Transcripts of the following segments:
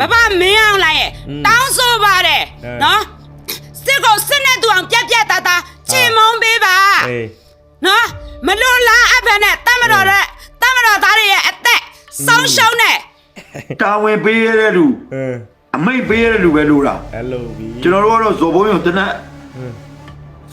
ဘဘမင်းအောင်လိုက်ရဲ့တောင်းဆိုပါတယ်အဲနော်စစ်ကိုစစ်နဲ့သူအောင်ပြက်ပြက်သားသားချင်မုန်းပေးပါအေးနော်မလို့လားအဖက်နဲ့တမတော်တဲ့တမတော်သားတွေရဲ့အသက်ဆုံးရှုံးတဲ့တာဝန်ပေးရတဲ့လူအင်းအမိတ်ပေးရတဲ့လူပဲလို့တာအဲ့လိုပြီကျွန်တော်တို့ကတော့ဇော်ဘုံရုံတနက်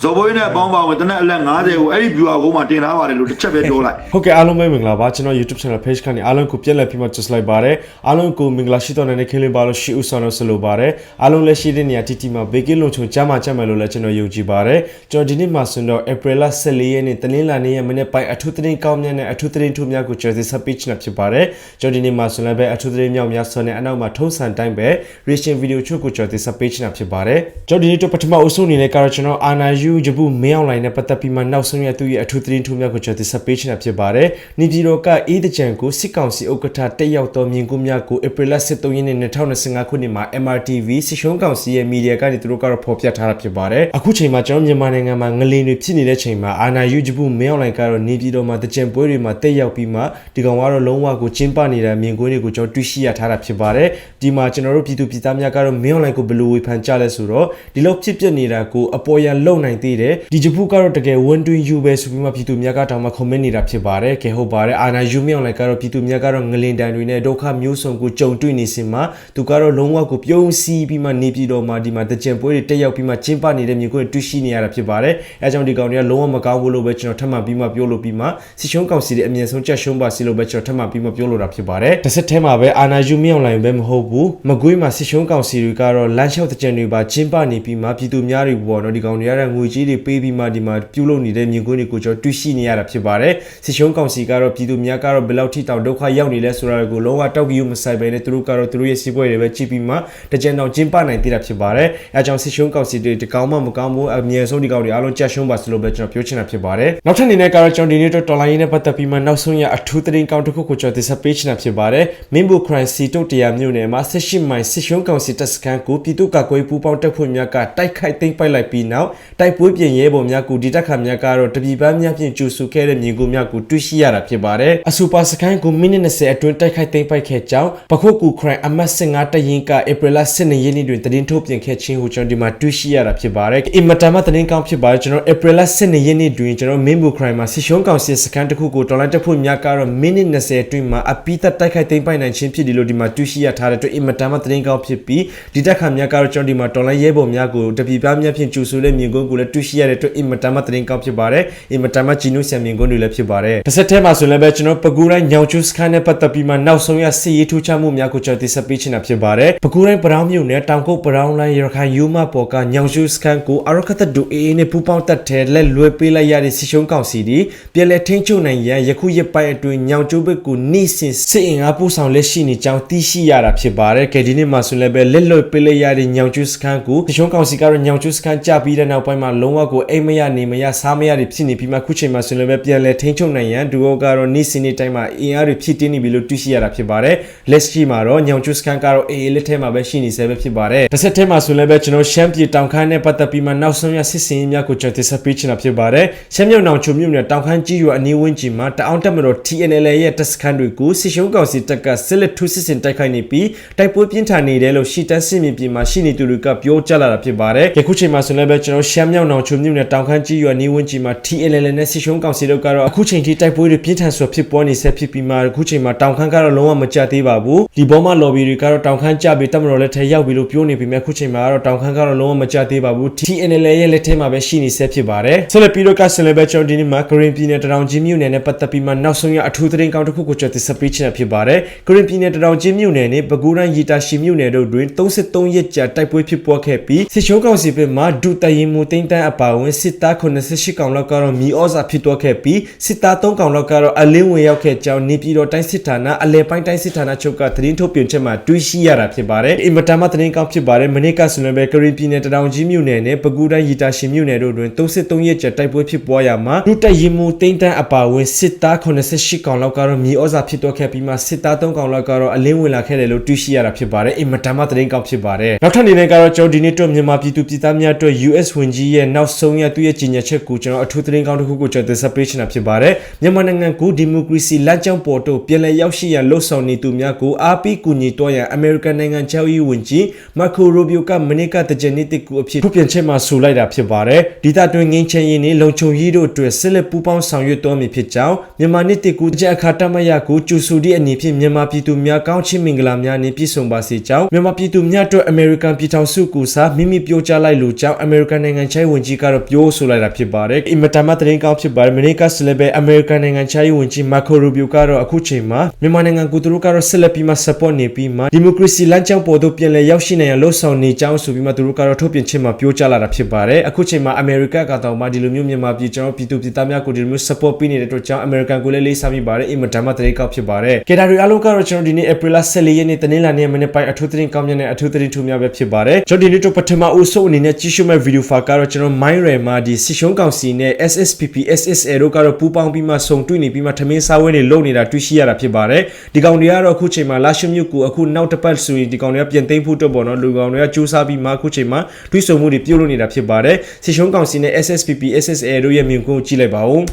ဇော်ဘုံရုံနဲ့အပေါင်းပါဝင်တနက်အလက်90ကိုအဲ့ဒီ viewer ကုန်းမှာတင်ထားပါတယ်လို့တစ်ချက်ပဲပြောလိုက်ဟုတ်ကဲ့အားလုံးပဲမင်္ဂလာပါကျွန်တော် YouTube channel page ကနေအားလုံးကိုပြက်လက်ပြီးမှ just လိုက်ပါတယ်အားလုံးကိုမင်္ဂလာရှိတော်နေတဲ့ခင်းလေးပါလို့ရှိဥဆောင်လို့ဆိုလိုပါတယ်အားလုံးလည်းရှိတဲ့နေရာတီတီမှာဘေကင်းလုံချုံကြားမှာကြားမှာလို့လည်းကျွန်တော်ယုံကြည်ပါတယ်ကျွန်တော်ဒီနေ့မှာဆိုတော့ April 14ရက်နေ့တနင်္လာနေ့ရဲ့မနေ့ပိုင်းအထူးသတင်းကောင်းမြတ်နဲ့အထူးသတင်းထူးများကိုကျွန်တော်ဒီ sub page နဲ့ဖြစ်ပါတယ်ကျွန်တော်ဒီနေ့မှာဆိုလည်းပဲအထူးသတင်းမြောက်များဆိုတဲ့အနောက်မှာထုံးစံတိုင်းပဲ reaction video ချုပ်ကိုကျွန်တော်ဒီ sub page နဲ့ဖြစ်ပါတယ်ကျွန်တော်ဒီနေ့တော့ပထမအဆုံးအနေနဲ့ကတော့ကျွန်တော်အာနာယူဂျပူမင်းအောင်လိုင်းနဲ့ပတ်သက်ပြီးမှနောက်ဆုံးရသူ့ရဲ့အထူးသတင်းထူးများကိုကျွန်တော်ဒီ sub page နဲ့ဖြစ်ပါတယ်နေပြည်တော်ကအေးတကြံကိုစစ်ကောင်စီဥက္ကဋ္ဌတက်ရောက်တော်မြင်ကွန်းများကို April 13ရက်နေ့2025ခုနှစ်မှာ MRTV စစ်ရှုံးကောင်စီရဲ့မီဒီယာကနေသူတို့ကတော့ဖော်ပြထားတာဖြစ်ပါတယ်အခုချိန်မှာကျွန်တော်မြန်မာနိုင်ငံမှာငလင်တွေဖြစ်နေတဲ့ချိန်မှာအာနာယူဂျပူမင်းအောင်လိုင်းကတော့နေပြည်တော်မှာတကြံပွဲတွေမှာတက်ရောက်ပြီးမှဒီကောင်ကတော့လုံးဝကိုကျင်းပနေတဲ့မြင်ကွင်းတွေကိုကျွန်တော်တွေ့ရှိရထားတာဖြစ်ပါတယ်ဒီမှာကျွန်တော်တို့ပြည်သူပြည်သားများကတော့မင်းအောင်လိုင်းကိုဘယ်လိုဝေဖန်ကြလဲဆိုတော့ဒီလောက်ဖြစ်ပျက်နေတာကိုအပေါ်ရန်လုံနိုင်သေးတယ်ဒီဂျပူကတော့တကယ်ဝန်တွင်းယူပဲဆိုပြီးမှပြည်သူများကတောင်မှ comment နေတာဖြစ်ပါတယ်ကဲဟုတ်ပါတယ်အာနာယူမင်းအောင်လိုင်းကတော့ပြည်သူများကတော့ငလင်တန်တွေနဲ့ဒုက္ခမျိုးစုံကိုကြုံတွေ့နေစင်မှာသူကတော့လုံးဝကိုပြုံးစီးပြီးမှနေပြည်တော်မှာဒီမှာတကြံပွဲတွေတက်ရောက်ပြီးမှကျင်းပနေတဲ့မြင်ကွင်းတွေတွေ့ရှိနေရတာဖြစ်ပါတယ်အဲအကြောင်းဒီကောင်တွေကလုံးဝမကောင်းဘူးလို့ပဲကျွန်တော်ထပ်မံပြီးမှပြောလို့ပြီးမှစီရှုံးကောင်စီတွေအမြင်ဆုံးကြက်ရှုံးပါစီလို့ပဲကျွန်တော်ထပ်မံပြီးမှပြောလို့တာဖြစ်ပါတယ်တစ်ဆက်တည်းမှာပဲအာနာယူမင်းအောင်လိုင်းပဲမဟုတ်ဘူးမကွေးမှာစီရှုံးကောင်စီတွေကတော့လမ်းလျှောက်တကြံတွေပါကျင်းပနေပြီးမှပြည်သူများတွေပေါ့နော်ဒီကောင်တွေရတဲ့ငွေကြီးတွေပေးပြီးမှဒီမှာပြုလုပ်နေတဲ့မြင်ကွင်းတွေကိုကျွန်တော်တွေ့ရှိနေရတာဖြစ်ပါတယ်စီရှုံးကောင်စီကတော့ပြည်သူများကတော့ဘယ်လောက်ထိတောင်ဒုက္ခရောက်နေလဲဆိုတာကိုလုံးဝတောက်ကြည့်မဆိုင်ပဲနဲ့သူတို့ကတော့သူတို့ရဲ့စီးပွားရေးတွေပဲကြည့်ပြီးမှတကြံတောင်ကျင်းပနိုင်သေးတာဖြစ်ပါတယ်အဲအကြောင်းစီရှုံးကောင်စီတွေတကောင်မှမကောင်းဘူးအမြဲဆုံးဒီကောင်တွေအားလုံးကြက်ရှုံးပါစလို့ပဲကျွန်တော်ပြောချင်တာဖြစ်ပါတယ်နောက်ထပ်အနေနဲ့ကတော့ကျွန်တော်ဒီနေ့တော့တော်လိုင်းရေးနဲ့ပတ်သက်ပြီးမှနောက်ဆုံးရအထူးသတင်းကောင်းတစ်ခုကိုကျွန်တော်ဒီဆက်ပေးချင်တာဖြစ်ပါတယ်မင်းဘူခရိုင်စီတုတ်တရားမြို့နယ်မှာဆက်ရှိမိုင်စစ်ရှုံးကောင်စီတပ်စခန်းကိုပြည်သူ့ကာကွယ်ပူးပေါင်းတပ်ဖွဲ့များကတိုက်ခိုက်သိမ်းပိုက်လိုက်ပြီးနောက်တိုက်ပွဲပြင်ရဲပေါ်များကိုဒီတပ်ခါများကတော့တပီပန်းများဖြင့်ကျူဆူခဲ့တဲ့မြင်ကွင်းများကိုတွေ့ရှိရတာဖြစ်ပါတယ်အစူပါစခန်းကိုမိနစ်20အတွင်းတိုက်ခိုက်သိမ်းပိုက်ခဲ့ကြောင်းပခုတ်ကူခရိုင်အမတ်15တရင်ကဧပြီလ12ရက်နေ့တွင်သတင်းထုတ်ပြန်ခဲ့ခြင်းကိုကျွန်တော်ဒီမှာတွေ့ရှိရတာဖြစ်ပါတယ်အင်မတန်မှသတင်းကောင်းဖြစ်ပါတယ်ကျွန်တော်ဧပြီလ12ရက်နေ့တွင်ကျွန်တော်မင်းဘူခရိုင်မှာစစ်ရှုံးကောင်စီစခန်းတစ်ခုကိုတော်လိုင်းတပ်ဖွဲ့များကတော့မိနစ်20အတွင်းမှာအပိသက်တိုက်ခိုက်သိမ်းပိုက်နိုင်ခြင်းဖြစ်တယ်လို့ဒီမှာတွေ့ရှိရထားတဲ့အတွက်အင်မတန်မှသတင်းကောင်းဖြစ်ပြီးဒီတက်ခါများကတော့ကျွန်တော်ဒီမှာတော်လိုင်းရဲဘော်များကိုတပီပြားများဖြင့်ကျူဆူတဲ့မြင်ကွင်းကိုလည်းတွေ့ရှိရတဲ့အတွက်အင်မတန်မှသတင်းကောင်းဖြစ်ပါတယ်အင်မတန်မှဂျီနုဆန်မြင်ကွင်းတွေလည်းဖြစ်ပါတယ်တစ်ဆက်တည်းမှာဆိုရင်လည်းပဲကျွန်တော်ပကူတိုင်းညောင်ကျူးစခန်းနဲ့ပတ်သက်ပြီးမှနောက်ဆုံးရစီရေးထူးခြားမှုများကိုကျွန်တော်သိဆက်ပေးချင်တာဖြစ်ပါတယ်ပကူတိုင်းပရောင်းမြို့နယ်တောင်ကုတ်ပရောင်းလိုင်းရခိုင်ယူမပေါ်ကညောင်ကျူးစခန်းကိုအရခတ်ဒူအေးနဲ့ပူပေါင်းတက်တဲ့လက်လွဲပေးလိုက်ရတဲ့စီရှုံးကောင်စီဒီပြည်လဲထိန်းချုပ်နိုင်ရန်ယခုရက်ပိုင်းအတွင်းညောင်ကျူးဘက်ကိုနေစဉ်စစ်အင်အားပို့ဆောင်လက်ရှိနေကြောင်းသိရှိရတာဖြစ်ပါတယ်ကဲဒီနေ့မှာဆိုရင်လည်းပဲလက်လွဲပေးလိုက်ရတဲ့ညောင်ကျူးစခန်းကိုစီရှုံးကောင်စီကတော့ညောင်ကျူးစခန်းကြပြီးတဲ့နောက်ပိုင်းမှာလုံးဝကိုအိမ်မရနေမရစားမရတွေဖြစ်နေပြီးမှခုချိန်မှာဆိုရင်လည်းပဲပြန်လဲထိန်းချုပ်နိုင်ရန်ဒူအိုကတော့နေစဉ်နေတိုင်းမှာအင်အားတွေဖြစ်တင်းနေပြီလို့သိရှိရတာဖြစ်ပါတယ်လက်ရှိမှာတော့ညောင်ကျူးစခန်းကတော့အေးအေးလက်ထဲမှာပဲရှိနေဆဲပဲဖြစ်ပါတယ်တစ်ဆက်တည်းမှာဆိုရင်လည်းပဲကျွန်တော်ရှမ်းပြည်တောင်ခမ်းနဲ့ပတ်သက်ပြီးမှနောက်ဆုံးရစစ်စင်ရေးများကိုကျွန်တော်တင်ဆက်ပေးချင်တာဖြစ်ပါတယ်ရှမ်းမြောက်နောင်ချုံမြို့နယ်တောင်ခမ်းကြီးရွာအနီးဝန်းကျင်မှာတအောင်းတက်မတော် TNL ရဲ့တပ်စခန်းတွေကိုစစ်ရှုံးကောင်စီတပ်ကစစ်လက်ထူးစစ်စင်တိုက်ခိုက်နေပြီးတိုက်ပွဲပြင်းထန်နေတယ်လို့ရှီတန်းစစ်မြေပြင်မှာရှိနေသူတွေကပြောကြားလာတာဖြစ်ပါတယ်ယခုချိန်မှာဆိုရင်လည်းပဲကျွန်တော်ရှမ်းမြောက်နောင်ချုံမြို့နယ်တောင်ခမ်းကြီးရွာအနီးဝန်းကျင်မှာ TNL နဲ့စစ်ရှုံးကောင်စီတို့ကတော့အခုချိန်ထိတိုက်ပွဲတွေပြင်းထန်စွာဖြစ်ပွားနေဆဲဖြစ်ပြီးမှအခုချိန်မှာတောင်ခမ်းကတော့လုံးဝမကြသေးပါဘူးဒီဘောမှာ lobby တွေကတော့တောင်ခမ်းကြပြီးတက်မတော်လက်ထဲရောက်ပြီလို့ပြောနေပေမဲ့အခုချိန်မှာကတော့တောင်ခမ်းကတော့လုံးဝမကြသေးပါဘူး TNL ရဲ့လက်ထဲမှာပဲရှိနေဆဲဖြစ်ပါတယ်ဆက်လက်ပြီးတော့ကဆင်လည်းပဲကျွန်တော်ဒီနေ့မှာ Green ပြည်နယ်တရောင်ကြီးမြို့နယ်နဲ့ပတ်သက်ပြီးမှနောက်ဆုံးရအထူးသတင်းကောင်းတစ်ခုကိုကျွန်တော်တင်ဆက်ပေးချင်တာဖြစ်ပါတယ် Green ပြည်နယ်တရောင်ကြီးမြို့နယ်နဲ့ပဲခူးတိုင်းရီတာရှီမြို့နယ်တို့တွင်33ရက်ကြာတိုက်ပွဲဖြစ်ပွားခဲ့ပြီးစစ်ရှုံးကောင်စီဘက်မှဒုတရင်မူတိန်တန်းအပါအဝင်စစ်သား88ကောင်လောက်ကတော့မီဩဇာဖြစ်သွားခဲ့ပြီးစစ်သား3ကောင်လောက်ကတော့အလင်းဝင်ရောက်ခဲ့ကြောင်းနေပြည်တော်တိုင်းစစ်ဌာနအလဲပိုင်းတိုင်းစစ်ဌာနချုပ်ကသတင်းထုတ်ပြန်ချက်မှာတွေ့ရှိရတာဖြစ်ပါတယ်အင်မတန်မှသတင်းကောင်းဖြစ်ပါတယ်မနေ့ကဆိုရင်ပဲကရင်ပြည်နယ်တရောင်ကြီးမြို့နယ်နဲ့ပဲခူးတိုင်းရီတာရှီမြို့နယ်တို့တွင်33ရက်ကြာတိုက်ပွဲဖြစ်ပွားရာမှာဒုတရင်မူတိန်တန်းအပါအဝင်စစ်သား88ကောင်လောက်ကတော့မီဩဇာဖြစ်သွားခဲ့ပြီးမှစစ်သား3ကောင်လောက်ကတော့အလင်းဝင်လာခဲ့တယ်လို့တွေ့ရှိရတာဖြစ်ပါတယ်အင်မတန်မှသတင်းကောင်းဖြစ်ပါတယ်နောက်ထပ်အနေနဲ့ကတော့ကျွန်တော်ဒီနေ့တော့မြန်မာပြည်သူပြည်သားများအတွက် US ဝင်ကြီးရဲ့ရဲ့နောက်ဆုံးရသူ့ရဲ့ကြီးညာချက်ကိုကျွန်တော်အထူးသတင်းကောင်းတစ်ခုကိုကျွန်တော်တင်ဆက်ပေးချင်တာဖြစ်ပါတယ်မြန်မာနိုင်ငံကိုဒီမိုကရေစီလမ်းကြောင်းပေါ်တို့ပြည်လည်ရောက်ရှိရန်လှုံ့ဆော်နေသူများကိုအားပေးကူညီတော်ရန်အမေရိကန်နိုင်ငံချောက်ရေးဝန်ကြီးမာကိုရိုဘီယိုကမနေ့ကတကြင်နေ့တစ်ခုအဖြစ်ထုတ်ပြန်ချက်မှာဆိုလိုက်တာဖြစ်ပါတယ်ဒီတာတွင်ငင်းချင်ရင်နေလုံခြုံရေးတို့အတွက်ဆက်လက်ပူးပေါင်းဆောင်ရွက်တော်မူဖြစ်ကြောင်းမြန်မာနှစ်တစ်ခုကြက်အခါတမရကိုကျူဆူဒီအနေဖြင့်မြန်မာပြည်သူများကောင်းချီးမင်္ဂလာများနှင့်ပြည့်စုံပါစေကြောင်းမြန်မာပြည်သူများအတွက်အမေရိကန်ပြည်ထောင်စုကူစားမိမိပြောကြားလိုက်လို့ကြောင်းအမေရိကန်နိုင်ငံခြားရေးဝန်ကြီးကတော့ပြောဆိုလိုက်တာဖြစ်ပါတယ်အင်မတန်မှသတင်းကောင်းဖြစ်ပါတယ်မနေ့ကဆလဘဲအမေရိကန်နိုင်ငံခြားရေးဝန်ကြီးမာကိုရူဘီယိုကတော့အခုချိန်မှာမြန်မာနိုင်ငံကိုသူတို့ကတော့ဆက်လက်ပြီးမှ support နေပြီးမှဒီမိုကရေစီလမ်းကြောင်းပေါ်သို့ပြန်လည်ရောက်ရှိနိုင်ရန်လှုံ့ဆော်နေကြောင်းဆိုပြီးမှသူတို့ကတော့ထုတ်ပြန်ချက်မှာပြောကြားလာတာဖြစ်ပါတယ်အခုချိန်မှာအမေရိကကတော့မှဒီလိုမျိုးမြန်မာပြည်ကျွန်တော်ပြည်သူပြည်သားများကိုဒီလိုမျိုး support ပေးနေတဲ့အတွက်ကြောင့်အမေရိကန်ကိုလည်းလေးစားမိပါတယ်အင်မတန်မှသတင်းကောင်းဖြစ်ပါတယ်ကေတာရီအားလုံးကတော့ကျွန်တော်ဒီနေ့ April 14ရက်နေ့တနင်္လာနေ့မနေ့ပိုင်းအထူးသတင်းကောင်းမြတ်နဲ့အထူးသတင်းထူးများပဲဖြစ်ပါတယ်ကျွန်တော်ဒီနေ့တော့ပထမအဦးဆုံးအနေနဲ့ကြည့်ရှုမဲ့ဗီဒီယိုဖိုင်ကတော့ကျွန်တော် Mind Ray မှာဒီစီရှုံးကောင်စီနဲ့ SSPP SSA တို့ကတော့ပူးပေါင်းပြီးမှစုံတွေ့နေပြီးမှထမင်းစားဝဲနေလုံနေတာတွေ့ရှိရတာဖြစ်ပါတယ်ဒီကောင်တွေကတော့အခုချိန်မှာလာရှမြုပ်ကိုအခုနောက်တစ်ပတ်ဆိုရင်ဒီကောင်တွေကပြင်သိမ်းဖို့တော့ပေါ့နော်လူကောင်တွေကစူးစမ်းပြီးမှအခုချိန်မှာတွေ့ဆုံမှုတွေပြုလုပ်နေတာဖြစ်ပါတယ်စီရှုံးကောင်စီနဲ့ SSPP SSA တို့ရဲ့မြင်ကွင်းကိုကြည့်လိုက်ပါဦး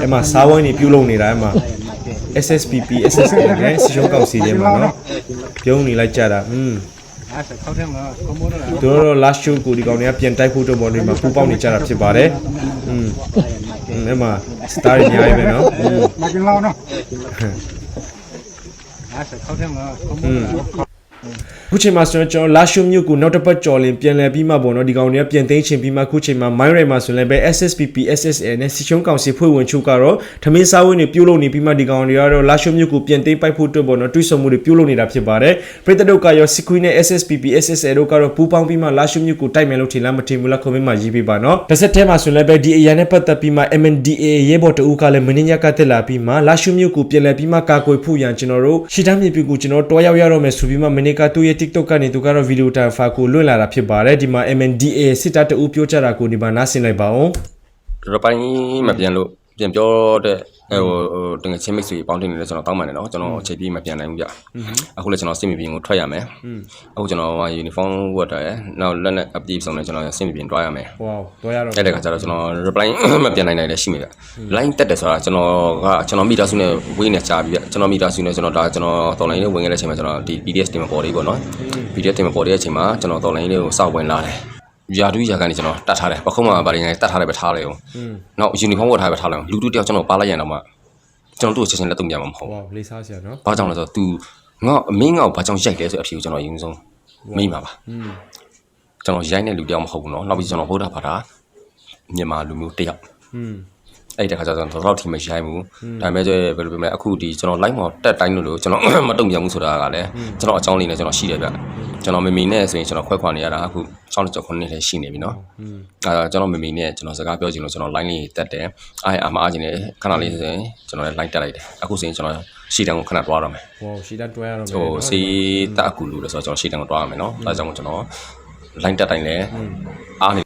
အဲ့မှာစားဝိုင်းနေပြုတ်လုံနေတာအဲ့မှာ SSPP SSA နဲ့စီရှုံးကောင်စီထဲမှာနော်ပြုံးနေလိုက်ကြတာอืม အဲ့ဒါခေါက်ထဲမှာကွန်မိုးတော့ တို့တော့ last show ကိုဒီကောင်တွေကပြန်တိုက်ဖို့တော့ဘောနေမှာပူပေါက်နေကြတာဖြစ်ပါတယ်อืมอืมအဲ့မှာ star တွေအများကြီးပဲနော်อืม မကင်လောင်းနော်အဲ့ဒါခေါက်ထဲမှာကွန်မိုးတော့ ခုချိန်မှာဆိုတော့ကျွန်တော်လာရှုမြို့ကိုနောက်တစ်ပတ်ကြော်လင်ပြန်လည်ပြီးမှပေါ့နော်ဒီကောင်တွေကပြန်သိမ်းချင်ပြီးမှခုချိန်မှာ Mind Ray မှာဆိုရင်လည်းပဲ SSPP SSA နဲ့စီရှုံးကောင်စီဖွဲ့ဝင်ချုပ်ကတော့ထမင်းစားဝင်းတွေပြုတ်လုံနေပြီးမှဒီကောင်တွေကတော့လာရှုမြို့ကိုပြန်သိမ်းပိုက်ဖို့အတွက်ပေါ့နော်တွေးဆုံမှုတွေပြုတ်လုံနေတာဖြစ်ပါတယ်ပြည်သက်တို့ကရောစီကွီနဲ့ SSPP SSA တို့ကတော့ပူးပေါင်းပြီးမှလာရှုမြို့ကိုတိုက်မယ်လို့ထင်လားမထင်ဘူးလား comment မှာရေးပေးပါနော်တစ်ဆက်တည်းမှာဆိုရင်လည်းပဲဒီအရာနဲ့ပတ်သက်ပြီးမှ MNDA ရဲဘော်တအူးကလည်းမင်းညက်ကတက်လာပြီးမှလာရှုမြို့ကိုပြန်လည်ပြီးမှကာကွယ်ဖို့ရန်ကျွန်တော်တို့ရှီတမ်းမြေပြူကိုကျွန်တော်တွားရောက်ရတော့မယ်ဆိုပြီးမှမင်းကသူ့ရဲ့ TikTok ကနေသူကတော့ဗီဒီယိုတိုင်ဖိုင်ကိုလွှင့်လာတာဖြစ်ပါတယ်ဒီမှာ MNDA စစ်တပ်တအူးပြောကြတာကိုဒီမှာနားဆင်လိုက်ပါဦးတော့ပိုင်းမပြန်လို့ ပြန်ပြောတဲ့ဟိုဟိုတငယ်ချင်းမိတ်ဆွေပေါင်းတင်နေတယ်ကျွန်တော်တောင်းပန်တယ်နော်ကျွန်တော်အချိန်ပြည့်မပြန်နိုင်ဘူးဗျအခုလည်းကျွန်တော်စစ်မပြင်ကိုထွက်ရမယ်အခုကျွန်တော်ဟာ uniform ဝတ်တယ်နောက်လက်နဲ့အပတီးဆုံးနဲ့ကျွန်တော်စစ်မပြင်တွားရမယ်ဝေါတွားရတော့အဲ့ဒါကကျတော့ကျွန်တော် reply မပြန်နိုင်နိုင်လည်းရှိမိဗျ line တက်တယ်ဆိုတာကျွန်တော်ကကျွန်တော်မိသားစုနဲ့ဝေးနေကြပြီဗျကျွန်တော်မိသားစုနဲ့ကျွန်တော်ဒါကျွန်တော်တော်လိုင်းလေးဝင်ခဲ့တဲ့အချိန်မှာကျွန်တော်ဒီ PDF တင်မပေါ်လေးပေါ့နော် PDF တင်မပေါ်တဲ့အချိန်မှာကျွန်တော်တော်လိုင်းလေးကိုစောက်ဝင်လာတယ် ရာဒူးရာကန်နေကျွန်တော်တတ်ထားတယ်ပခုံးမှာဗာရီငယ်တတ်ထားတယ်ပဲထားလိုက်အောင်နောက်ယူနီဖောင်းဝတ်ထားပဲထားလိုက်အောင်လူတူတယောက်ကျွန်တော်ပါလိုက်ရတော့မှကျွန်တော်တို့ချက်ချင်းလက်သုံးပြမှာမဟုတ်ဘူးဝါလေးစားစရာနော်ဘာကြောင့်လဲဆိုတော့ तू ငါအမင်းငါ့ကိုဘာကြောင့်ရိုက်လဲဆိုအဖြေကိုကျွန်တော်အရင်ဆုံးမိမှာပါကျွန်တော်ရိုက်တဲ့လူတယောက်မဟုတ်ဘူးနော်နောက်ပြီးကျွန်တော်ဗုဒ္ဓဘာသာမြန်မာလူမျိုးတယောက် အဲ့တခါကျတော့တော့တော့ထိမရိုက်ဘူးဒါပေမဲ့ကျဘယ်လိုပြောမလဲအခုဒီကျွန်တော် live မှာတက်တိုင်းလို့လို့ကျွန်တော် မတုံ့ပြန်ဘူးဆိုတာကလည်းကျွန်တော်အကြောင်းလေးနဲ့ကျွန်တော်ရှိတယ်ဗျကျွန်တော်မမီနဲ့ဆိုရင်ကျွန်တော်ခွဲခွာနေရတာအခု6နှစ်ကျော်9နှစ်လည်းရှိနေပြီเนาะအဲကျွန်တော်မမီနဲ့ကျွန်တော်စကားပြောချင်လို့ကျွန်တော် line လေးတက်တယ်အားရအမအားချင်တယ်ခဏလေးဆိုရင်ကျွန်တော်လည်း line တက်လိုက်တယ်အခုဆိုရင်ကျွန်တော်ရှီတန်ကိုခဏတွားရမယ် ဝေါရှီတန်တွားရတော့မယ် ဟိုစီတက်အကူလို့လဲဆိုတော့ကျွန်တော်ရှီတန်ကိုတွားရမယ်เนาะဒါကြောင့်ကျွန်တော် line တက်တိုင်းလည်းအားနေ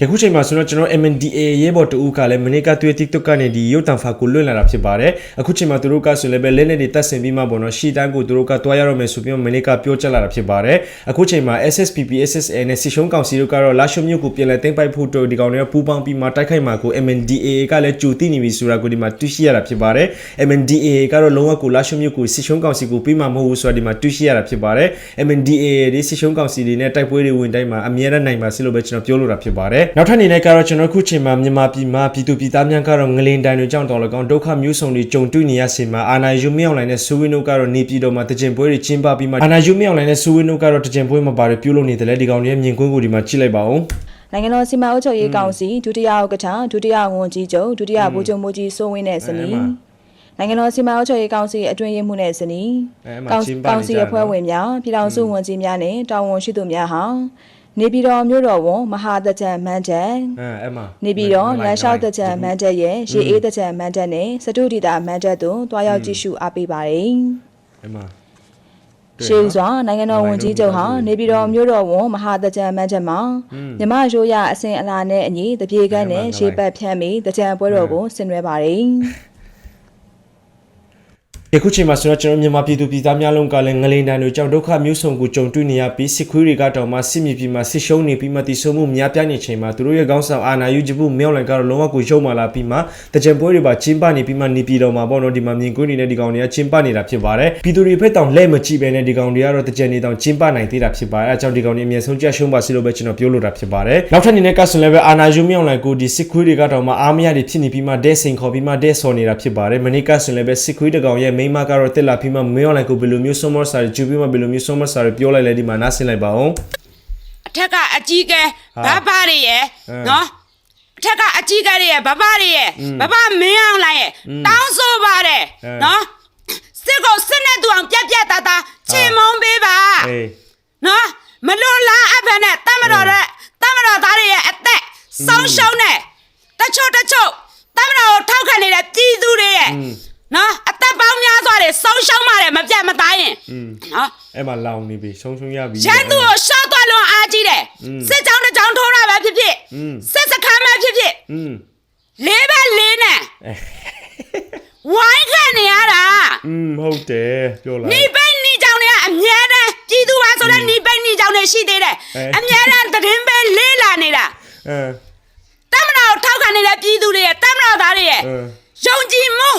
ကဲခုချိန်မှာဆိုတော့ကျွန်တော် MNDA ရဲဘော်တူကလည်းမနေ့ကသူ့ရဲ့ TikTok ကနေဒီရုပ်တံဖာကိုလွှင့်လာတာဖြစ်ပါတယ်အခုချိန်မှာသူတို့ကဆိုလည်းပဲလက်နဲ့တွေတက်ဆင်ပြီးမှပေါ့နော်ရှီတန်းကိုသူတို့ကတွားရတော့မယ်ဆိုပြီးမှမနေ့ကပြောချက်လာတာဖြစ်ပါတယ်အခုချိန်မှာ SSPP SSA နဲ့စီရှုံးကောင်စီတို့ကတော့လာရှုံမြို့ကိုပြန်လည်သိမ်းပိုက်ဖို့တို့ဒီကောင်တွေကပူးပေါင်းပြီးမှတိုက်ခိုက်မှာကို MNDA ကလည်းကြိုသိနေပြီဆိုတာကိုဒီမှာတွေ့ရှိရတာဖြစ်ပါတယ် MNDA ကတော့လုံးဝကိုလာရှုံမြို့ကိုစီရှုံးကောင်စီကိုပြီးမှမဟုတ်ဘူးဆိုတာဒီမှာတွေ့ရှိရတာဖြစ်ပါတယ် MNDA ဒီစီရှုံးကောင်စီတွေနဲ့တိုက်ပွဲတွေဝင်တိုင်းမှာအမြဲတမ်းနိုင်ပါစေလို့ပဲကျွန်တော်ပြောလိုတာဖြစ်ပါတယ်နောက်ထပ်အနေနဲ့ကတော့ကျွန်တော်ခုချိန်မှာမြန်မာပြည်မှာပြည်သူပြည်သားများကတော့ငလင်တန်တွေကြောင့်တော်လကောင်ဒုက္ခမျိုးစုံတွေကြုံတွေ့နေရစင်မှာအာနာယူမြောက်လိုင်းနဲ့ဆူဝင်းတို့ကတော့နေပြည်တော်မှာတကြင်ပွဲတွေကျင်းပပြီးမှအာနာယူမြောက်လိုင်းနဲ့ဆူဝင်းတို့ကတော့တကြင်ပွဲမှာပါတယ်ပြုလုပ်နေတယ်လေဒီကောင်တွေရဲ့မြင်ကွင်းကိုဒီမှာကြည့်လိုက်ပါဦးနိုင်ငံတော်စီမံအုပ်ချုပ်ရေးကောင်စီဒုတိယဥက္ကဋ္ဌဒုတိယဝန်ကြီးချုပ်ဒုတိယဗိုလ်ချုပ်မှုကြီးစိုးဝင်းနဲ့ဇနီးနိုင်ငံတော်စီမံအုပ်ချုပ်ရေးကောင်စီအတွင်းရေးမှူးနဲ့ဇနီးကောင်ကောင်စီအဖွဲ့ဝင်များပြည်ထောင်စုဝန်ကြီးများနဲ့တာဝန်ရှိသူများဟာ နေပြည်တော်မြို့တော်ဝန်မဟာတကြံမန်းချက်အဲအဲ့မှာနေပြည်တော်လမ်းလျှောက်တကြံမန်းချက်ရဲ့ရေအေးတကြံမန်းချက်နဲ့စတုဒီတာမန်းချက်တို့တွားရောက်ကြည့်ရှုအားပေးပါတယ်အဲ့မှာရှေးဥစွာနိုင်ငံတော်ဝန်ကြီးချုပ်ဟာနေပြည်တော်မြို့တော်ဝန်မဟာတကြံမန်းချက်မှာမြမရိုးရအစဉ်အလာနဲ့အညီတပြေကန်းနဲ့ရှေးပတ်ဖြန့်ပြီးတကြံပွဲတော်ကိုဆင်နွှဲပါတယ် ယခုချိန်မှာဆိုတော့ကျွန်တော်မြန်မာပြည်သူပြည်သားများလုံးကလည်းငလိန်တန်တွေကြောင့်ဒုက္ခမျိုးစုံကိုကြုံတွေ့နေရပြီးစစ်ခွေးတွေကတော့မှစစ်မြေပြင်မှာစစ်ရှုံးနေပြီးမှတည်ဆုံမှုများပြားနေချိန်မှာသူတို့ရဲ့ခေါင်းဆောင်အာနာယူဂျပူမြောက်လိုင်ကတော့လုံးဝကိုရုံမာလာပြီးမှတကြံပွဲတွေပါကျင်းပနေပြီးမှနေပြည်တော်မှာပေါ့နော်ဒီမှာမြင်ကွင်းနေတဲ့ဒီကောင်တွေကကျင်းပနေတာဖြစ်ပါတယ်ပြည်သူတွေဖက်တောင်လဲမကြည့်ပဲနဲ့ဒီကောင်တွေကတော့တကြံနေတောင်ကျင်းပနိုင်သေးတာဖြစ်ပါတယ်အဲအကြောင်းဒီကောင်တွေအမြဲဆုံးကြရှုံးပါစေလို့ပဲကျွန်တော်ပြောလိုတာဖြစ်ပါတယ်နောက်ထပ်အနေနဲ့ကဆိုလည်းပဲအာနာယူမြောက်လိုင်ကိုဒီစစ်ခွေးတွေကတော့မှအားမရတွေဖြစ်နေပြီးမှဒဲစိန်ခေါ်ပြီးမှဒဲဆော်နေတာဖြစ်ပါတယ်မနေ့ကဆိုလည်းပဲစစ်ခွေးတကောင်ရဲ့မိန်းမကတော့တက်လာပြီးမှမေးအောင်လိုက်ကိုဘယ်လိုမျိုးဆောမောစာတွေကျူပြီးမှဘယ်လိုမျိုးဆောမောစာတွေပြောလိုက်လဲဒီမှာနားဆင်လိုက်ပါအောင်အထက်ကအကြီးကဲဟာဘဘတွေရဲ့အင်းနော်အထက်ကအကြီးကဲတွေရဲ့ဘဘတွေရဲ့ဘဘမင်းအောင်လိုက်ရဲ့တောင်းဆိုပါတယ်အင်းနော်စစ်ကိုစစ်နဲ့တူအောင်ပြက်ပြက်သားသားချင်မုံပေးပါအေးနော်မလို့လားအဖက်နဲ့တမတော်တဲ့တမတော်သားတွေရဲ့အသက်ဆုံးရှုံးတဲ့တချို့တချို့တမတော်ကိုထောက်ခံနေတဲ့ပြည်သူတွေရဲ့ နော်အသက်ပေါင်းများစွာတွေဆုံးရှုံးပါတယ်မပြတ်မသားရင်နော်အဲ့မှာလောင်နေပြီဆုံးရှုံးရပြီရန်သူကိုရှော့သွားလွန်အားကြီးတယ်စစ်ကြောင်းတစ်ကြောင်းထိုးတာပဲဖြစ်ဖြစ်စစ်စခန်းပဲဖြစ်ဖြစ်လေးပဲလေးနဲ့ဝိုင်းခံနေရတာอืมဟုတ်တယ်ပြောလိုက်နေပိတ်နေကြောင်တွေကအများတန်းကြည်သူပါဆိုတော့နေပိတ်နေကြောင်တွေရှိသေးတယ်အများတန်းတရင်ပဲလေးလာနေတာအဲတမနာကိုထောက်ခံနေတဲ့ပြည်သူတွေရဲ့တမနာသားတွေရဲ့ယုံကြည်မှု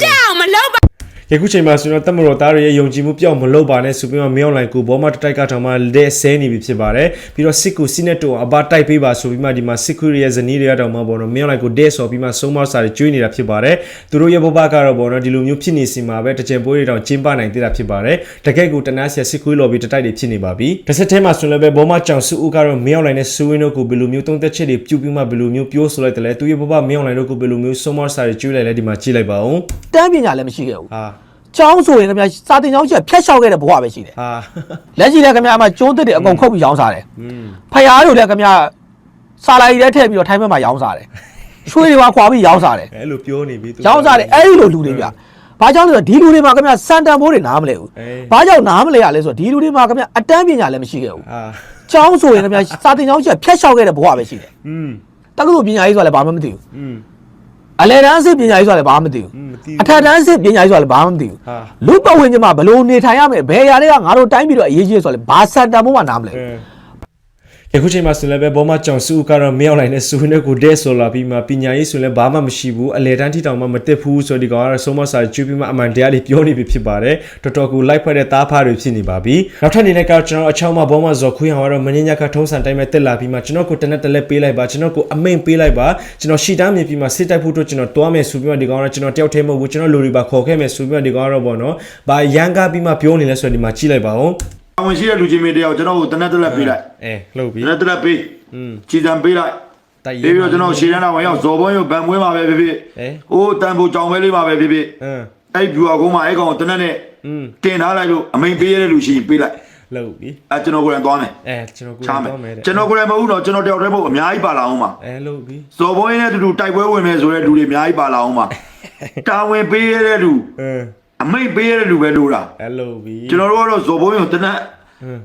ကြောက်မလုပ်ပါ ယခုချိန်မှာဆိုတော့တမတော်သားတွေရဲ့ယုံကြည်မှုပြောင်းမလုပ်ပါနဲ့ဆိုပြီးမှမြောင်းလိုင်ကိုဘောမတတိုက်ကထောင်မှလက်ဆဲနေပြီဖြစ်ပါတယ်ပြီးတော့စစ်ကူစစ်နဲ့တူအဘတိုက်ပေးပါဆိုပြီးမှဒီမှာစစ်ကူရဲ့ဇနီးတွေကတောင်မှဘောနော်မြောင်းလိုင်ကိုဒဲဆော်ပြီးမှဆုံးမစာတွေကျွေးနေတာဖြစ်ပါတယ်သူတို့ရဲ့ဘဘကတော့ဘောနော်ဒီလိုမျိုးဖြစ်နေစီမှာပဲတကြံပွဲတွေတောင်ကျင်းပနိုင်သေးတာဖြစ်ပါတယ်တကယ့်ကိုတနတ်ဆက်စစ်ကူလော်ပြီးတတိုက်တွေဖြစ်နေပါပြီတစ်ဆက်တည်းမှာဆိုလည်းပဲဘောမကြောင်စုဦးကတော့မြောင်းလိုင်နဲ့စူဝင်းတို့ကိုဘယ်လိုမျိုးတုံးသက်ချက်တွေပြုပြီးမှဘယ်လိုမျိုးပြောဆိုလိုက်တယ်လဲသူရဲ့ဘဘမြောင်းလိုင်တို့ကိုဘယ်လိုမျိုးဆုံးမစာတွေကျွေးလိုက်လဲဒီမှာကြည့်လိုက်ပါဦးတန်းပညာလည်းမရှိခဲ့ဘူးဟာ ကျောင်းဆိုရင်ခင်ဗျာစာတင်ကျောင်းချက်ဖျက်လျှောက်ခဲ့တဲ့ဘဝပဲရှိတယ် ဟာ လက်ရှိလည်းခင်ဗျာအမှကျိုးသစ်တွေအကုန်ခုတ်ပြီးရောင်းစားတယ် อืม ဖယားတို့လည်းခင်ဗျာစာလာရီထဲထည့်ပြီးတော့ထိုင်းဘက်မှာရောင်းစားတယ်ချွေးတွေကခွာပြီးရောင်းစားတယ် အဲ့လိုပြောနေပြီသူ ရောင်းစားတယ်အဲ့ဒီလိုလူတွေဗျဘာကြောင့်လဲဆိုတော့ဒီလူတွေမှာခင်ဗျာစန်တန်ဘိုးတွေနားမလဲဘူး အေး ဘာကြောင့်နားမလဲရလဲဆိုတော့ဒီလူတွေမှာခင်ဗျာအတန်းပညာလည်းမရှိခဲ့ဘူး အာ ကျောင်းဆိုရင်ခင်ဗျာစာတင်ကျောင်းချက်ဖျက်လျှောက်ခဲ့တဲ့ဘဝပဲရှိတယ် อืม တက္ကသိုလ်ပညာရေးဆိုတာလည်းဘာမှမသိဘူး อืม အလယ်တန်းစစ်ပညာရေးဆိုတာလည်းဘာမှမသိဘူး อืมမသိဘူး အထက်တန်းစစ်ပညာရေးဆိုတာလည်းဘာမှမသိဘူး ဟာ လူပတ်ဝန်းကျင်မှာဘယ်လိုနေထိုင်ရမလဲဘယ်ຢာတွေကငါတို့တိုင်းပြီးတော့အရေးကြီးလဲဆိုတော့လေဘာစံတန်ဖို့မှနားမလဲ အဲ ယခုချိန်မှာဆိုလည်းပဲဘောမကြောင်စုကတော့မြောက်လိုက်နဲ့စူနဲ့ကိုဒဲဆိုလာပြီးမှပညာရေးဆိုလည်းဘာမှမရှိဘူးအလေတန်းထိတောင်မှမတက်ဘူးဆိုဒီကောင်ကတော့ဆုံးမစာကျွေးပြီးမှအမှန်တရားတွေပြောနေပြီဖြစ်ပါတယ်တော်တော်ကိုလိုက်ဖက်တဲ့သားဖားတွေဖြစ်နေပါပြီနောက်ထပ်အနေနဲ့ကကျွန်တော်အချောင်းမှာဘောမဇော်ခွေးအောင်ကတော့မင်းညကထုံးစံတိုင်းမဲ့တက်လာပြီးမှကျွန်တော်ကိုတနက်တလဲပေးလိုက်ပါကျွန်တော်ကိုအမိန်ပေးလိုက်ပါကျွန်တော်ရှီတန်းမြင်ပြီးမှစစ်တိုက်ဖို့အတွက်ကျွန်တော်တွားမယ်ဆိုပြီးမှဒီကောင်ကတော့ကျွန်တော်တယောက်တည်းမဟုတ်ဘူးကျွန်တော်လူတွေပါခေါ်ခဲ့မယ်ဆိုပြီးမှဒီကောင်ကတော့ဘောနော်ဘာရန်ကားပြီးမှပြောနေလဲဆိုတော့ဒီမှာကြည့်လိုက်ပါဦးအ ဝင်ရှိတဲ့လူချင်းမင်းတယောက်ကျွန်တော်ကိုတနက်တက်လက်ပေးလိုက် အဲလှုပ်ပြီ တနက်တက်လက်ပေး อืม ချီတံပေးလိုက် တိုက် ပြီးပြီးတော့ကျွန်တော်ရှေ့တန်းလာဝင်ရောက်ဇော်ဘွန်းရောဗန်မွေးမှာပဲဖြစ်ဖြစ် အဲ ဟိုတန်ဖို့ကြောင်ပဲလေးမှာပဲဖြစ်ဖြစ် အင်း အဲ့ဗျူဟာကုန်းမှာအဲ့ကောင်ကိုတနက်နဲ့ อืม တင်ထားလိုက်လို့အမိန်ပေးရတဲ့လူရှိရင်ပေးလိုက် လှုပ်ပြီ အဲ့ကျွန်တော်ကိုယ်တိုင်သွားမယ် အဲကျွန်တော်ကို ချားမယ် တော့မယ်တဲ့ ကျွန်တော်ကိုယ်တိုင်မဟုတ်တော့ကျွန်တော်တယောက်တည်းမဟုတ်အများကြီးပါလာအောင်ပါ အဲလှုပ်ပြီ ဇော်ဘွန်းရဲ့အတူတူတိုက်ပွဲဝင်မယ်ဆိုတဲ့လူတွေအများကြီးပါလာအောင်ပါတာဝန်ပေးရတဲ့လူ အင်း အမိန်ပေးရတဲ့လူပဲလို့တာအဲလှုပ်ပြီကျွန်တော်တို့ကတော့ဇော်ဘွန်းကိုတနက်အင်း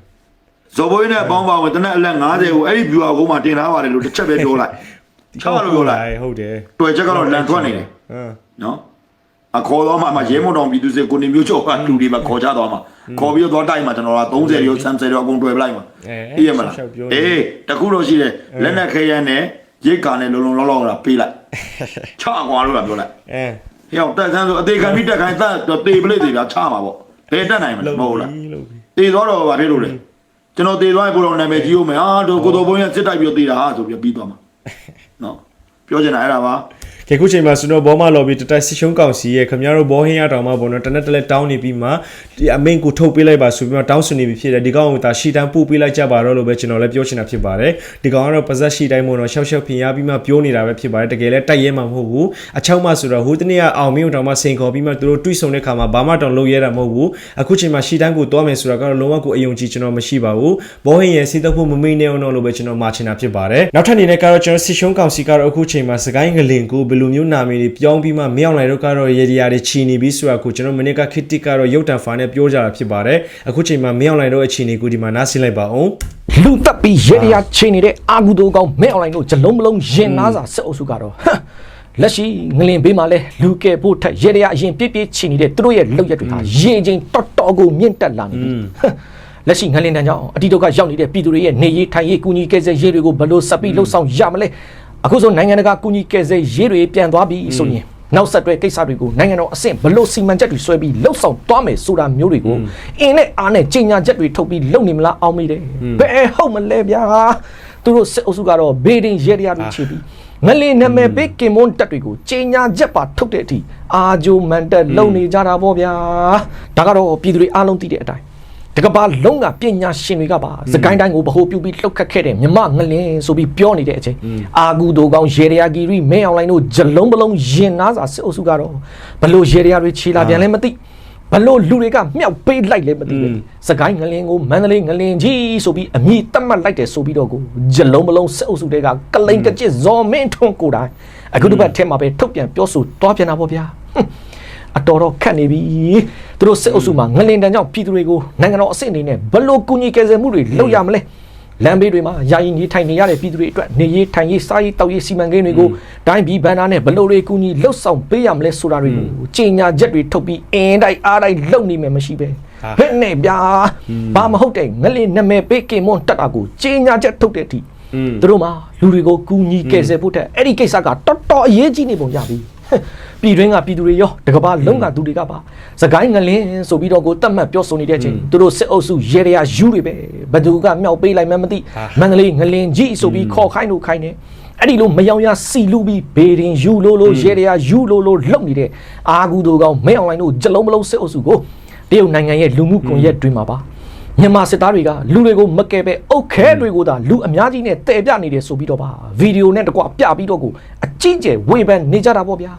ဇော်ဘွန်းနဲ့အပေါင်းပါဝင်တနက်အလက်90ကိုအဲ့ဒီဗျူဟာကုန်းမှာတင်ထားပါတယ်လို့တစ်ချက်ပဲပြောလိုက်ချောက်လို့ပြောလိုက်ဟုတ်တယ်တွေ့ချက်ကတော့လန်ထွက်နေတယ်အင်းနော်အခေါ်တော့မှမရဲမွန်တော်ပြည်သူစစ်ကိုနေမျိုးချုပ်ကလူတွေမှာခေါ်ကြတော့မှခေါ်ပြီးတော့တိုက်မှာကျွန်တော်က30ရော30ရောအကုန်တွေ့ပလိုက်မှာအဲအေးရမလားအေးတခုတော့ရှိတယ်လက်နဲ့ခဲရန်နဲ့ရိတ်ကာနဲ့လုံလုံလောက်လောက်လာပေးလိုက်ချအကွာလို့လာပြောလိုက်အဲ ဟေ့အောင်တက်ဆန်းဆိုအသေးခံပြီးတက်ခိုင်းသက်တေပလိတ်တွေပြချမှာပေါ့ဘယ်တက်နိုင်မလဲလှုပ်မဟုတ်လားပြီလှုပ်ပြီတေသွားတော့ဗာဖြစ်လို့လေကျွန်တော်တေသွားရင်ပို့တော့နာမည်ကြီးဦးမယ်အာတို့ကိုတော်ဘုံရဲ့စစ်တိုက်ပြီးတေတာဟာဆိုပြီးပြီးသွားမှာနော်ပြောချင်တာအဲ့ဒါပါ ခေခုချိန်မှာဆိုတော့ဘောမလော်ဘီတတိုက်စစ်ရှုံးကောင်စီရဲ့ခင်ဗျားတို့ဘောဟင်းရတောင်မှဘောနော်တနက်တလဲတောင်းနေပြီးမှဒီအမိန်ကိုထုတ်ပေးလိုက်ပါဆိုပြီးတော့တောင်းဆိုနေပြီဖြစ်တယ်ဒီကောင်ကဒါရှီတန်းပို့ပေးလိုက်ကြပါတော့လို့ပဲကျွန်တော်လည်းပြောချင်တာဖြစ်ပါတယ်ဒီကောင်ကတော့ပါဇက်ရှီတိုင်းမို့တော့ရှောက်ရှောက်ပြင်ရပြီးမှပြောနေတာပဲဖြစ်ပါတယ်တကယ်လဲတိုက်ရဲမှာမဟုတ်ဘူးအချောက်မှဆိုတော့ဟိုတနေ့ကအောင်မင်းတောင်မှစိန်ခေါ်ပြီးမှသူတို့တွေးဆုံတဲ့ခါမှာဘာမှတောင်လုပ်ရဲတာမဟုတ်ဘူးအခုချိန်မှာရှီတန်းကိုတွားမယ်ဆိုတော့ကတော့လုံးဝကိုအယုံကြည်ကျွန်တော်မရှိပါဘူးဘောဟင်းရဲ့စီးတော့ဖို့မမိနေအောင်လို့ပဲကျွန်တော်မှာချင်တာဖြစ်ပါတယ်နောက်ထပ်အနေနဲ့ကတော့ကျွန်တော်စစ်ရှုံးကောင်စီကတော့အခုချိန်မှာစကိုင်းငလင်ကိုဘယ်လိုမျိုးနာမည်တွေပြောင်းပြီးမှမြောက်လိုက်တော့ကတော့ရေဒီယာတွေချီနေပြီးဆိုတာကိုကျွန်တော်မနေ့ကခစ်တစ်ကတော့ရုပ်တံဖာနဲ့ပြောကြတာဖြစ်ပါတယ်အခုချိန်မှာမြောက်လိုက်တော့အခြေအနေကိုဒီမှာနားဆင်လိုက်ပါအောင်လူတက်ပြီးရေရရာချိန်နေတဲ့အာဂူတိုကောင်မဲအွန်လိုင်းတို့ဂျလုံးမလုံးရင်နာစာစစ်အုပ်စုကတော့ဟမ်လက်ရှိငလင်ဘေးမှာလဲလူကဲဖို့ထက်ရေရရအရင်ပြည့်ပြည့်ချီနေတဲ့သူတို့ရဲ့လောက်ရက်တွေဟာရေချင်းတော်တော်ကိုမြင့်တက်လာနေပြီဟမ်လက်ရှိငလင်တန်းကြောင့်အတီတုတ်ကရောက်နေတဲ့ပြည်သူတွေရဲ့နေရေးထိုင်ရေးကုညီကဲဆဲရေးတွေကိုဘယ်လို့ဆက်ပြီးလှုပ်ဆောင်ရမလဲ အခုဆိုနိုင်ငံတကာကုညီကဲဆဲရေးတွေပြန်သွားပြီဆိုရင်နောက်ဆက်တွဲကိစ္စတွေကိုနိုင်ငံတော်အဆင့်ဘယ်လို့စီမံချက်တွေဆွဲပြီးလှုပ်ဆောင်သွားမယ်ဆိုတာမျိုးတွေကိုအင်းနဲ့အားနဲ့ကြီးညာချက်တွေထုတ်ပြီးလုပ်နေမလားအောင်မိတယ်ဘယ်ဟုတ်မလဲဗျာသူတို့စစ်အုပ်စုကတော့ဘေးဒင်းရဲရတွေချပြီးငလင်နာမည်ပေးကင်မွန်တက်တွေကိုကြီးညာချက်ပါထုတ်တဲ့အထိအာဂျိုမန်တက်လုံနေကြတာပေါ့ဗျာဒါကတော့ပြည်သူတွေအားလုံးသိတဲ့အတိုင်း တကဘာလုံးကပညာရှင်တွေကပါစကိုင်းတိုင်းကိုဗဟိုပြုပြီးလှုပ်ခတ်ခဲ့တဲ့မြမငလင်ဆိုပြီးပြောနေတဲ့အချိန်အာဂူတိုကောင်ရေရယာဂီရီမဲအောင်လိုင်းတို့ဂျလုံးပလုံးရင်နာစာစစ်အုပ်စုကတော့ဘလို့ရေရယာတွေခြေလာပြန်လဲမသိဘလို့လူတွေကမြောက်ပေးလိုက်လဲမသိပဲစကိုင်းငလင်ကိုမန္တလေးငလင်ကြီးဆိုပြီးအမိတတ်မှတ်လိုက်တယ်ဆိုပြီးတော့ကိုဂျလုံးပလုံးစစ်အုပ်စုတွေကကလိန်ကကြစ်ဇော်မင်းထွန်းကိုယ်တိုင်အခုတစ်ပတ်ထဲမှာပဲထုတ်ပြန်ပြောဆိုသွားပြန်တာပေါ့ဗျာဟွန်း အတော်တော့ခတ်နေပြီသူတို့စစ်အုပ်စုမှာငလင်တန်းကြောင့်ပြည်သူတွေကိုနိုင်ငံတော်အဆင့်အနေနဲ့ဘလို့ကူညီကယ်ဆယ်မှုတွေလုပ်ရမလဲလမ်းဘေးတွေမှာယာယီနေထိုင်နေရတဲ့ပြည်သူတွေအတွက်နေရေးထိုင်ရေးစားရေးတောက်ရေးစီမံကိန်းတွေကိုတိုင်းပြည်ဘဏ္ဍာနဲ့ဘလို့တွေကူညီလှုပ်ဆောင်ပေးရမလဲဆိုတာတွေကိုကြီးညာချက်တွေထုတ်ပြီးအင်းတိုက်အားတိုက်လုပ်နေမယ်မရှိပဲဘယ်နဲ့ဗျာဘာမဟုတ်တဲ့ငလင်နမဲပေးကင်မွန်တက်တာကိုကြီးညာချက်ထုတ်တဲ့အထိသူတို့မှာလူတွေကိုကူညီကယ်ဆယ်ဖို့တဲ့အဲ့ဒီကိစ္စကတော်တော်အရေးကြီးနေပုံရပြီ ပြည်တွင်းကပြည်သူတွေရောတကဘာလုံးကသူတွေကပါစကိုင်းငလင်းဆိုပြီးတော့ကိုတတ်မှတ်ပြောဆိုနေတဲ့အချိန်သူတို့စစ်အုပ်စုရေရရယူတွေပဲဘယ်သူကမြောက်ပေးလိုက်မှမသိမန္တလေးငလင်းကြီးဆိုပြီးခေါ်ခိုင်းလို့ခိုင်းတယ်အဲ့ဒီလိုမယောင်ရစီလူပြီးဘေဒင်ယူလို့လို့ရေရရယူလို့လို့လှုပ်နေတဲ့အာဂူတို့ကောင်မဲအွန်လိုင်းတို့ကြလုံးမလုံးစစ်အုပ်စုကိုတရုတ်နိုင်ငံရဲ့လူမှုကွန်ရက်တွေမှာပါ မြန်မာစစ်သားတွေကလူတွေကိုမကယ်ပဲအုတ်ခဲတွေကိုသာလူအများကြီးနဲ့တည်ပြနေတယ်ဆိုပြီးတော့ပါဗီဒီယိုနဲ့တကွပြပြီးတော့ကိုအကြီးကျယ်ဝေဖန်နေကြတာပေါ့ဗျာ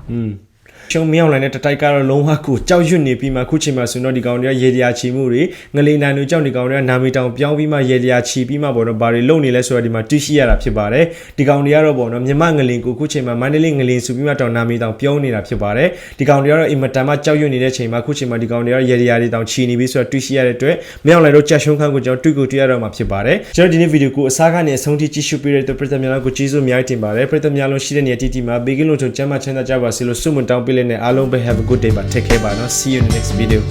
ချုံမြောင်းလိုက်တဲ့တတိုက်ကတော့လုံးဝကိုကြောက်ရွံ့နေပြီးမှခုချိန်မှာဆိုတော့ဒီကောင်တွေကရေတရာချီမှုတွေငလေးနန်တို့ကြောင့်ဒီကောင်တွေကနာမီတောင်ပြောင်းပြီးမှရေတရာချီပြီးမှပေါ့နော်ဘာတွေလုံနေလဲဆိုတော့ဒီမှာတွေ့ရှိရတာဖြစ်ပါတယ်ဒီကောင်တွေကတော့ပေါ့နော်မြမငလင်ကိုခုချိန်မှာမန္တလေးငလင်ဆိုပြီးမှတောင်နာမီတောင်ပြောင်းနေတာဖြစ်ပါတယ်ဒီကောင်တွေကတော့အင်မတန်မှကြောက်ရွံ့နေတဲ့ချိန်မှာခုချိန်မှာဒီကောင်တွေကတော့ရေတရာတွေတောင်ချီနေပြီးဆိုတော့တွေ့ရှိရတဲ့အတွက်မြောင်းလိုက်တော့ကြက်ရှုံးခန်းကိုကျွန်တော်တွေ့ကိုတွေ့ရတော့မှာဖြစ်ပါတယ်ကျွန်တော်ဒီနေ့ဗီဒီယိုကိုအစားကနေအဆုံးထိကြည့်ရှုပေးတဲ့အတွက်ပရိသတ်များလုံးကိုကျေးဇူးအများကြီးတင်ပါတယ်ပရိသတ်များလုံးရှိတဲ့နေရာတီတီမှာဘေကင်းလုံးချုံကျမ်းမချမ်းသာကြပါစေလို့ဆုမတောင်းပေးလိုက်တဲ့အားလုံးပဲ have a good day ပါ take care ပါနော် see you in the next video